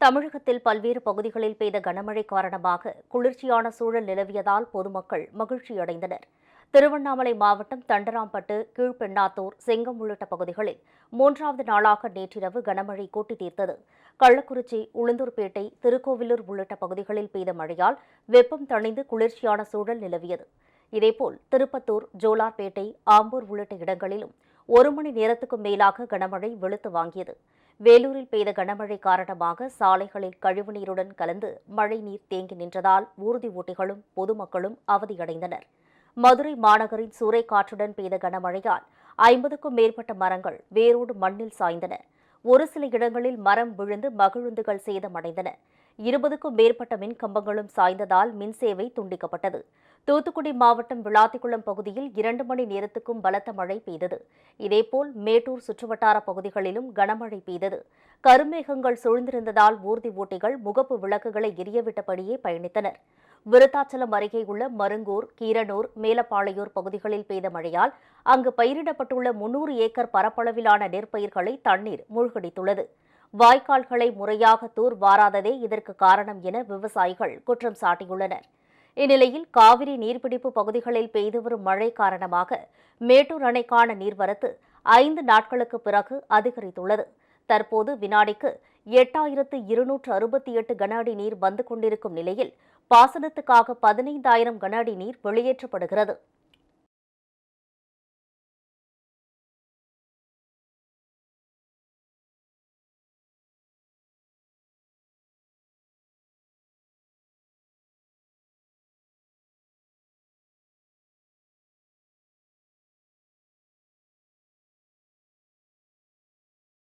தமிழகத்தில் பல்வேறு பகுதிகளில் பெய்த கனமழை காரணமாக குளிர்ச்சியான சூழல் நிலவியதால் பொதுமக்கள் மகிழ்ச்சியடைந்தனர். திருவண்ணாமலை மாவட்டம் தண்டராம்பட்டு கீழ்பெண்ணாத்தூர் செங்கம் உள்ளிட்ட பகுதிகளில் மூன்றாவது நாளாக நேற்றிரவு கனமழை கூட்டி தீர்த்தது. கள்ளக்குறிச்சி உளுந்தூர்பேட்டை திருக்கோவிலூர் உள்ளிட்ட பகுதிகளில் பெய்த மழையால் வெப்பம் தணிந்து குளிர்ச்சியான சூழல் நிலவியது. இதேபோல் திருப்பத்தூர் ஜோலார்பேட்டை ஆம்பூர் உள்ளிட்ட இடங்களிலும் ஒரு மணி நேரத்துக்கும் மேலாக கனமழை வெளுத்து வாங்கியது. வேலூரில் பெய்த கனமழை காரணமாக சாலைகளில் கழிவுநீருடன் கலந்து மழைநீர் தேங்கி நின்றதால் ஊர்தி ஓட்டிகளும் பொதுமக்களும் அவதியடைந்தனர். மதுரை மாநகரின் சூறைக்காற்றுடன் பெய்த கனமழையால் ஐம்பதுக்கும் மேற்பட்ட மரங்கள் வேரோடு மண்ணில் சாய்ந்தன. ஒரு சில இடங்களில் மரம் விழுந்து மகிழுந்துகள் சேதமடைந்தன. இருபதுக்கும் மேற்பட்ட மின் கம்பங்களும் சாய்ந்ததால் மின் சேவை துண்டிக்கப்பட்டது. தூத்துக்குடி மாவட்டம் விளாத்திக்குளம் பகுதியில் இரண்டு மணி நேரத்துக்கும் பலத்த மழை பெய்தது. இதேபோல் மேட்டூர் சுற்றுவட்டார பகுதிகளிலும் கனமழை பெய்தது. கருமேகங்கள் சூழ்ந்திருந்ததால் ஊர்தி ஓட்டிகள் முகப்பு விளக்குகளை எரியவிட்டபடியே பயணித்தனர். விருத்தாச்சலம் அருகே உள்ள மருங்கூர் கீரனூர் மேலப்பாளையூர் பகுதிகளில் பெய்த மழையால் அங்கு பயிரிடப்பட்டுள்ள முன்னூறு ஏக்கர் பரப்பளவிலான நெற்பயிர்களை தண்ணீர் மூழ்கடித்துள்ளது. வாய்க்கால்களை முறையாக தூர் வாராததே இதற்கு காரணம் என விவசாயிகள் குற்றம் சாட்டியுள்ளனர். இந்நிலையில் காவிரி நீர்பிடிப்பு பகுதிகளில் பெய்து வரும் மழை காரணமாக மேட்டூர் அணைக்கான நீர்வரத்து ஐந்து நாட்களுக்கு பிறகு அதிகரித்துள்ளது. தற்போது வினாடிக்கு எட்டாயிரத்து இருநூற்று அறுபத்தி எட்டு கன அடி நீர் வந்து கொண்டிருக்கும் நிலையில் பாசனத்துக்காக பதினைந்தாயிரம் கன அடி நீர் வெளியேற்றப்படுகிறது.